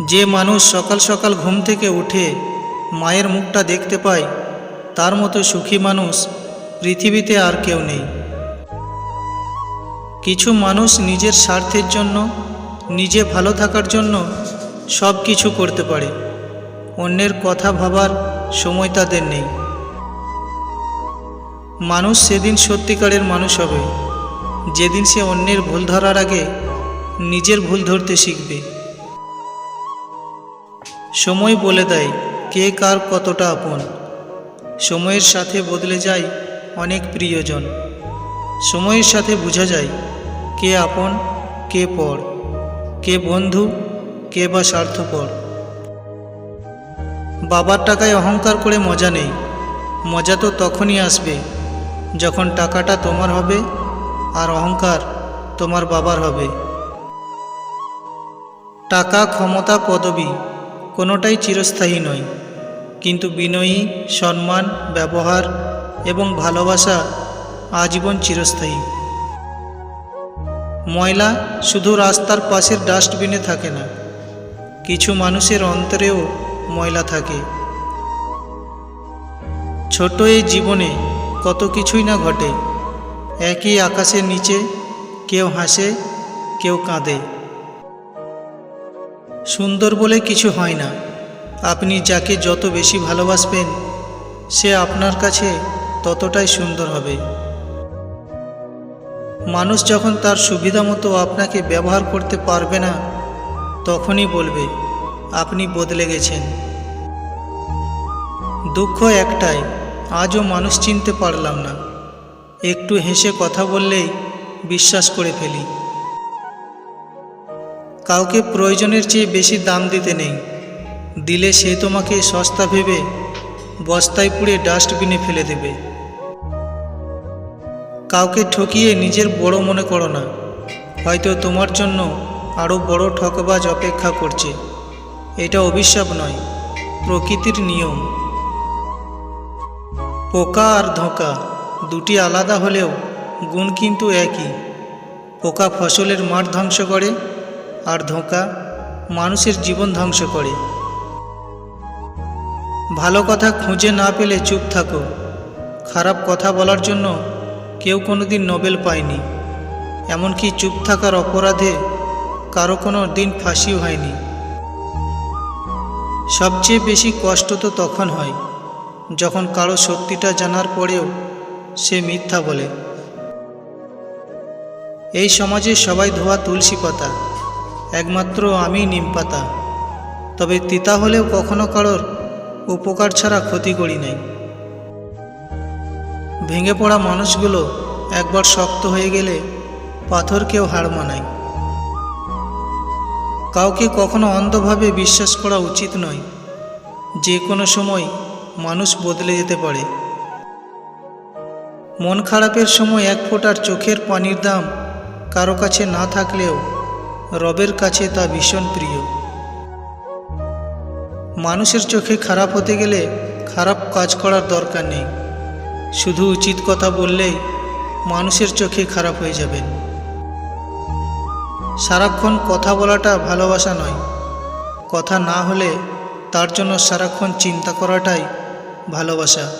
যে মানুষ সকাল সকাল ঘুম থেকে উঠে মায়ের মুখটা দেখতে পায়, তার মতো সুখী মানুষ পৃথিবীতে আর কেউ নেই। কিছু মানুষ নিজের স্বার্থের জন্য, নিজে ভালো থাকার জন্য সব কিছু করতে পারে। অন্যের কথা ভাবার সময় তাদের নেই। মানুষ সেদিন সত্যিকারের মানুষ হবে। যেদিন সে অন্যের ভুল ধরার আগে নিজের ভুল ধরতে শিখবে। সময় বলে দেয়, কে কার কতটা আপন। সময়ের সাথে বদলে যায় অনেক প্রিয়জন। সময়ের সাথে বোঝা যায়, কে আপন, কে পর। কে বন্ধু, কে বা স্বার্থপর। বাবার টাকায় অহংকার করে মজা নেই। মজা তো তখনই আসবে, যখন টাকাটা তোমার হবে আর অহংকার তোমার বাবার হবে। টাকা ক্ষমতা পদবি কোনোটাই চিরস্থায়ী নয়। কিন্তু বিনয়ী, সম্মান, ব্যবহার এবং ভালোবাসা আজীবন চিরস্থায়ী। ময়লা শুধু রাস্তার পাশের ডাস্টবিনে থাকে না, কিছু মানুষের অন্তরেও ময়লা থাকে। ছোট এই জীবনে কত কিছুই না ঘটে, একই আকাশের নিচে কেউ হাসে, কেউ কাঁদে। সুন্দর বলে কিছু হয় না। আপনি যাকে যত বেশি ভালোবাসবেন, সে আপনার কাছে ততটাই সুন্দর হবে। মানুষ যখন তার সুবিধা মতো আপনাকে ব্যবহার করতে পারবে না, তখনই বলবে, আপনি বদলে গেছেন। দুঃখ একটাই, আজও মানুষ চিনতে পারলাম না। একটু হেসে কথা বললেই বিশ্বাস করে ফেলি। কাউকে প্রয়োজনের চেয়ে বেশি দাম দিতে নেই। দিলে সে তোমাকে সস্তা ভেবে বস্তায় পুড়ে ডাস্টবিনে ফেলে দেবে। কাউকে ঠকিয়ে নিজের বড় মনে করো না। হয়তো তোমার জন্য আরও বড় ঠকবাজ অপেক্ষা করছে। এটা অভিশাপ নয়, প্রকৃতির নিয়ম। পোকা আর ধোঁকা দুটি আলাদা হলেও গুণ কিন্তু একই। পোকা ফসলের মাঠ ধ্বংস করে আর ধোঁকা মানুষের জীবন ধ্বংস করে। ভালো কথা খুঁজে না পেলে চুপ থাকো। খারাপ কথা বলার জন্য কেউ কোনোদিন নোবেল পায়নি। এমনকি চুপ থাকার অপরাধে কারও কোনো দিন ফাঁসিও হয়নি। সবচেয়ে বেশি কষ্ট তো তখন হয়, যখন কারও সত্যিটা জানার পরেও সে মিথ্যা বলে। এই সমাজে সবাই ধোয়া তুলসী পাতা। একমাত্র আমি নিমপাতা তবে তিতা হলেও কখনো কারোর উপকার ছাড়া ক্ষতি করি নাই। ভেঙে পড়া মানুষগুলো একবার শক্ত হয়ে গেলে পাথরকেও হার মানায়। কাউকে কখনো অন্ধভাবে বিশ্বাস করা উচিত নয়। যে কোনো সময় মানুষ বদলে যেতে পারে। মন খারাপের সময় এক ফোঁটার চোখের পানির দাম কারও কাছে না থাকলেও রবের কাছে তা ভীষণ প্রিয়। মানুষের চোখে খারাপ হতে গেলে খারাপ কাজ করার দরকার নেই। শুধু উচিত কথা বললেই মানুষের চোখে খারাপ হয়ে যাবেন। সারাক্ষণ কথা বলাটা ভালোবাসা নয়। কথা না হলে তার জন্য সারাক্ষণ চিন্তা করাটাই ভালোবাসা।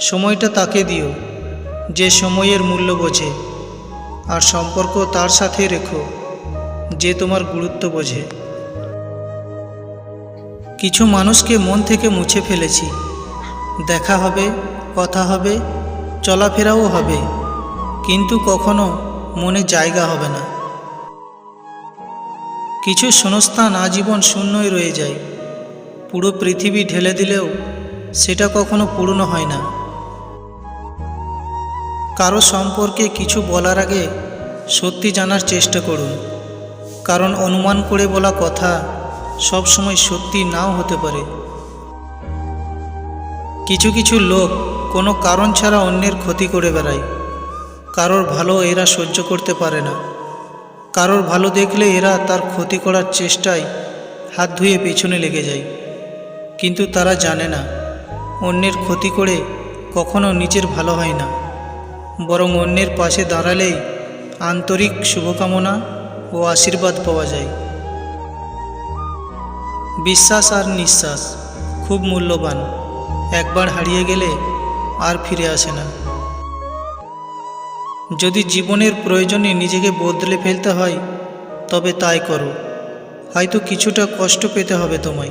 সময়টা তাকে দিও, যে সময়ের মূল্য বোঝে। আর সম্পর্ক তার সাথে রেখো, যে তোমার গুরুত্ব বোঝে। কিছু মানুষকে মন থেকে মুছে ফেলেছি। দেখা হবে, কথা হবে, চলাফেরাও হবে, কিন্তু কখনো মনে জায়গা হবে না। কিছু শূন্যস্থান আজীবন শূন্যই রয়ে যায়। পুরো পৃথিবী ঢেলে দিলেও সেটা কখনো পূর্ণ হয় না। কারও সম্পর্কে কিছু বলার আগে সত্যি জানার চেষ্টা করুন। কারণ অনুমান করে বলা কথা সবসময় সত্যি নাও হতে পারে। কিছু কিছু লোক কোনো কারণ ছাড়া অন্যের ক্ষতি করে বেড়ায়। কারোর ভালো এরা সহ্য করতে পারে না। কারোর ভালো দেখলে এরা তার ক্ষতি করার চেষ্টায় হাত ধুয়ে পেছনে লেগে যায়। কিন্তু তারা জানে না, অন্যের ক্ষতি করে কখনো নিজের ভালো হয় না। বরং অন্যের পাশে দাঁড়ালেই আন্তরিক শুভকামনা ও আশীর্বাদ পাওয়া যায়। বিশ্বাস আর নিঃশ্বাস খুব মূল্যবান। একবার হারিয়ে গেলে আর ফিরে আসে না। যদি জীবনের প্রয়োজনে নিজেকে বদলে ফেলতে হয়, তবে তাই করো। হয়তো কিছুটা কষ্ট পেতে হবে তোমায়।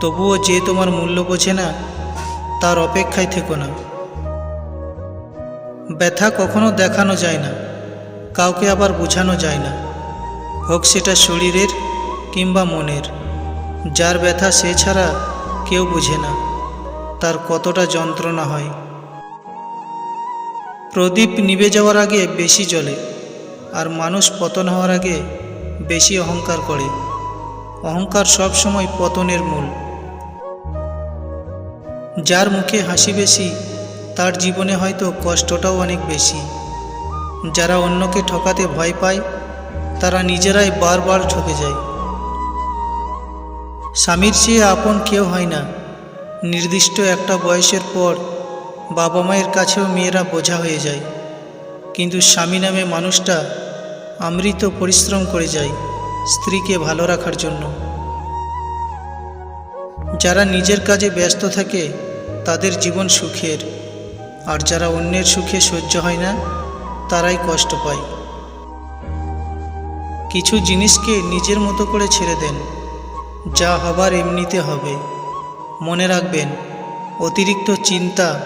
তবুও যে তোমার মূল্য বোঝে না, তার অপেক্ষায় থেকো না। ব্যথা কখনো দেখানো যায় না, কাউকে আবার বোঝানো যায় না। হোক সেটা শরীরের কিংবা মনের, যার ব্যথা সে ছাড়া কেউ বুঝে না, তার কতটা যন্ত্রণা হয়। প্রদীপ নিভে যাওয়ার আগে বেশি জ্বলে, আর মানুষ পতন হওয়ার আগে বেশি অহংকার করে। অহংকার সবসময় পতনের মূল। যার মুখে হাসি বেশি তার জীবনে হয়তো কষ্টটাও অনেক বেশি। যারা অন্যকে ঠকাতে ভয় পায়, তারা নিজেরাই বারবার ঠকে যায়। স্বামীর চেয়ে আপন কেউ হয় না। নির্দিষ্ট একটা বয়সের পর বাবা মায়ের কাছেও মেয়েরা বোঝা হয়ে যায়। কিন্তু স্বামী নামে মানুষটা আমৃত পরিশ্রম করে যায় স্ত্রীকে ভালো রাখার জন্য। যারা নিজের কাজে ব্যস্ত থাকে, তাদের জীবন সুখের। আর যারা অন্যের সুখে সহ্য হয় না, তারাই কষ্ট পায়। কিছু জিনিসকে নিজের মতো করে ছেড়ে দেন, যা হবার এমনিতে হবে। মনে রাখবেন, অতিরিক্ত চিন্তা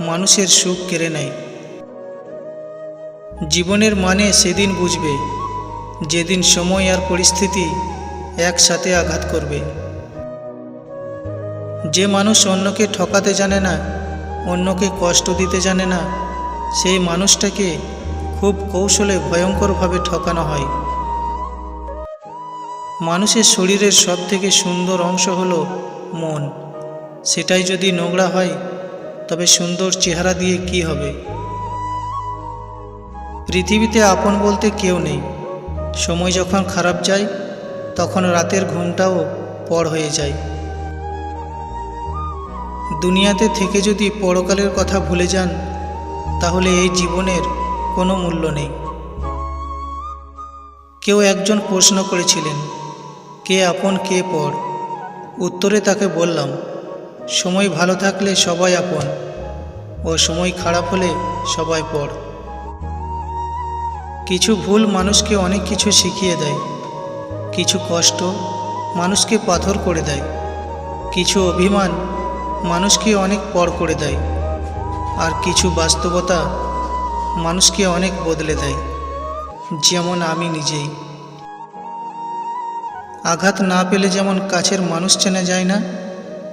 মানুষের সুখ কেড়ে নেয়। জীবনের মানে সেদিন বুঝবে, যেদিন সময় আর পরিস্থিতি একসাথে আঘাত করবে। যে মানুষ অন্যকে ঠকাতে জানে না অন্যকে কষ্ট দিতে জানে না, সেই মানুষটাকে খুব কৌশলে ভয়ঙ্করভাবে ঠকানো হয়। মানুষের শরীরের সবথেকে সুন্দর অংশ হলো মন। সেটাই যদি নোংরা হয়, তবে সুন্দর চেহারা দিয়ে কি হবে? পৃথিবীতে আপন বলতে কেউ নেই। সময় যখন খারাপ যায়, তখন রাতের ঘুমটাও পর হয়ে যায়। দুনিয়াতে থেকে যদি পরকালের কথা ভুলে যান, তাহলে এই জীবনের কোনো মূল্য নেই। কেউ একজন প্রশ্ন করেছিলেন, কে আপন, কে পর? উত্তরে তাকে বললাম, সময় ভালো থাকলে সবাই আপন ও সময় খারাপ হলে সবাই পর। কিছু ভুল মানুষকে অনেক কিছু শিখিয়ে দেয়। কিছু কষ্ট মানুষকে পাথর করে দেয়। কিছু অভিমান মানুষকে অনেক পর করে দেয়। আর কিছু বাস্তবতা মানুষকে অনেক বদলে দেয়। যেমন আমি নিজেই। আঘাত না পেলে যেমন কাছের মানুষ চেনা যায় না,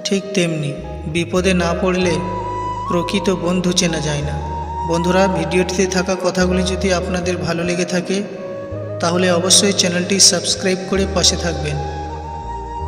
ঠিক তেমনি বিপদে না পড়লে প্রকৃত বন্ধু চেনা যায় না। বন্ধুরা, ভিডিওটিতে থাকা কথাগুলি যদি আপনাদের ভালো লেগে থাকে, তাহলে অবশ্যই চ্যানেলটি সাবস্ক্রাইব করে পাশে থাকবেন।